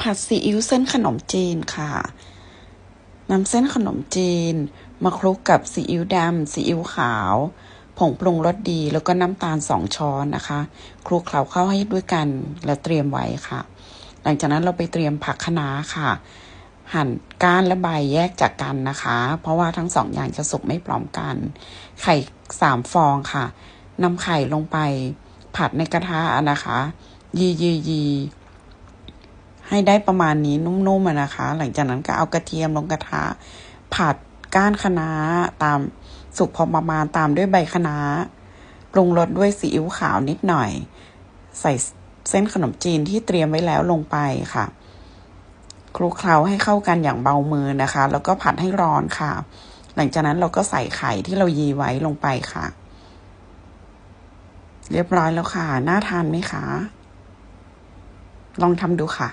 ผัดซีอิ๊วเส้นขนมจีนค่ะนำเส้นขนมจีน มาคลุกกับซีอิ๊วดำซีอิ๊วขาว ผงปรุงรสดีแล้วก็น้ำตาลสองช้อนนะคะ คลุกเคล้าเข้าให้ด้วยกันแล้วเตรียมไว้ค่ะ หลังจากนั้นเราไปเตรียมผักคะน้าค่ะ หั่นก้านและใบแยกจากกันนะคะ เพราะว่าทั้งสองอย่างจะสุกไม่พร้อมกัน ไข่สามฟองค่ะนำไข่ลงไปผัดในกระทะนะคะ ยียียี ให้ได้ประมาณนี้นุ่มๆนะคะ หลังจากนั้นก็เอากระเทียมลงกระทะ ผัดก้านคะน้าตามสุกพอประมาณตามด้วยใบคะน้าปรุงรสด้วยซีอิ๊วขาวนิดหน่อย ใส่เส้นขนมจีนที่เตรียมไว้แล้วลงไปค่ะ คลุกเคล้าให้เข้ากันอย่างเบามือนะคะ แล้วก็ผัดให้ร้อนค่ะ หลังจากนั้นเราก็ใส่ไข่ที่เรายีไว้ลงไปค่ะ เรียบร้อยแล้วค่ะ น่าทานไหมคะ ลองทำดูค่ะ